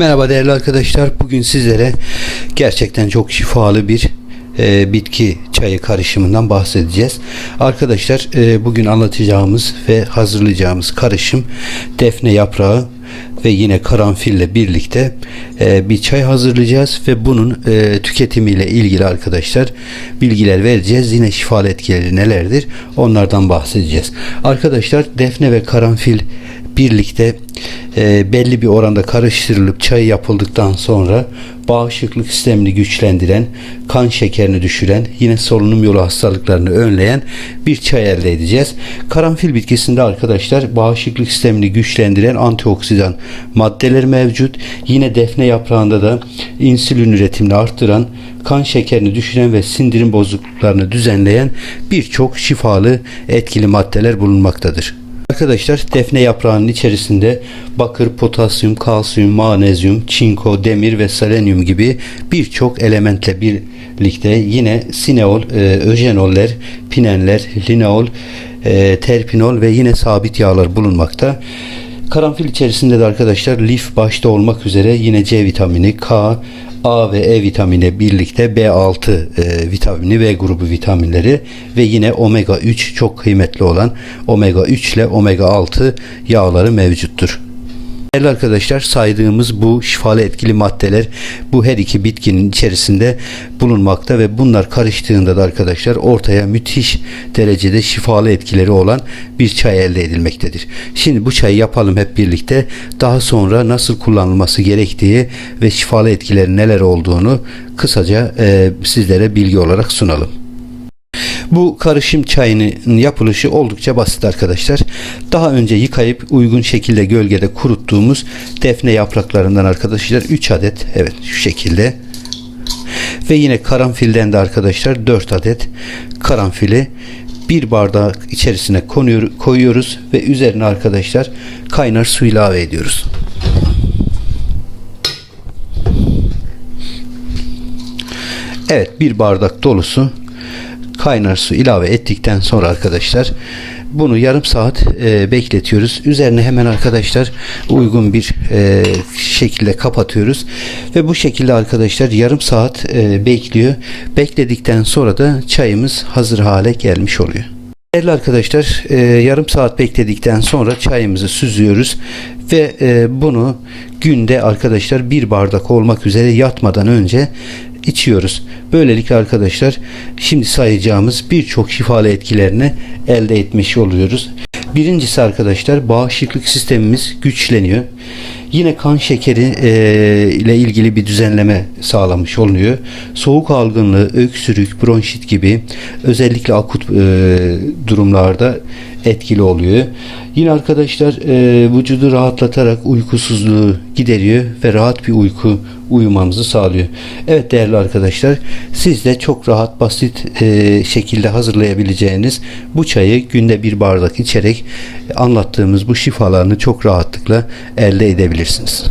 Merhaba değerli arkadaşlar. Bugün sizlere gerçekten çok şifalı bir e, bitki çayı karışımından bahsedeceğiz. Arkadaşlar e, bugün anlatacağımız ve hazırlayacağımız karışım defne yaprağı ve yine karanfille birlikte e, bir çay hazırlayacağız ve bunun e, tüketimiyle ilgili arkadaşlar bilgiler vereceğiz. Yine şifalı etkileri nelerdir onlardan bahsedeceğiz. Arkadaşlar defne ve karanfil birlikte e, belli bir oranda karıştırılıp çay yapıldıktan sonra bağışıklık sistemini güçlendiren, kan şekerini düşüren, yine solunum yolu hastalıklarını önleyen bir çay elde edeceğiz. Karanfil bitkisinde arkadaşlar bağışıklık sistemini güçlendiren antioksidan maddeler mevcut. Yine defne yaprağında da insülin üretimini arttıran, kan şekerini düşüren ve sindirim bozukluklarını düzenleyen birçok şifalı etkili maddeler bulunmaktadır. Arkadaşlar defne yaprağının içerisinde bakır, potasyum, kalsiyum, magnezyum, çinko, demir ve selenyum gibi birçok elementle birlikte yine sineol, e, öjenoller, pinenler, lineol, e, terpinol ve yine sabit yağlar bulunmakta. Karanfil içerisinde de arkadaşlar lif başta olmak üzere yine C vitamini, K, A ve E vitamini birlikte B6 e, vitamini ve grubu vitaminleri ve yine omega 3 çok kıymetli olan omega 3 ile omega 6 yağları mevcuttur. Değerli arkadaşlar saydığımız bu şifalı etkili maddeler bu her iki bitkinin içerisinde bulunmakta ve bunlar karıştığında da arkadaşlar ortaya müthiş derecede şifalı etkileri olan bir çay elde edilmektedir. Şimdi bu çayı yapalım hep birlikte. Daha sonra nasıl kullanılması gerektiği ve şifalı etkileri neler olduğunu kısaca e, sizlere bilgi olarak sunalım. Bu karışım çayının yapılışı oldukça basit arkadaşlar. Daha önce yıkayıp uygun şekilde gölgede kuruttuğumuz defne yapraklarından arkadaşlar 3 adet evet şu şekilde ve yine karanfilden de arkadaşlar 4 adet karanfili bir bardak içerisine konuyor, koyuyoruz ve üzerine arkadaşlar kaynar su ilave ediyoruz. Evet bir bardak dolusu kaynar su ilave ettikten sonra arkadaşlar bunu yarım saat e, bekletiyoruz. Üzerine hemen arkadaşlar uygun bir e, şekilde kapatıyoruz. Ve bu şekilde arkadaşlar yarım saat e, bekliyor. Bekledikten sonra da çayımız hazır hale gelmiş oluyor. Değerli arkadaşlar e, yarım saat bekledikten sonra çayımızı süzüyoruz ve e, bunu günde arkadaşlar bir bardak olmak üzere yatmadan önce içiyoruz. Böylelikle arkadaşlar şimdi sayacağımız birçok şifalı etkilerini elde etmiş oluyoruz. Birincisi arkadaşlar bağışıklık sistemimiz güçleniyor. Yine kan şekeri e, ile ilgili bir düzenleme sağlamış oluyor. Soğuk algınlığı, öksürük, bronşit gibi özellikle akut e, durumlarda etkili oluyor. Yine arkadaşlar e, vücudu rahatlatarak uykusuzluğu gideriyor ve rahat bir uyku uyumamızı sağlıyor. Evet değerli arkadaşlar siz de çok rahat basit e, şekilde hazırlayabileceğiniz bu çayı günde bir bardak içerek anlattığımız bu şifalarını çok rahatlıkla elde edebilirsiniz.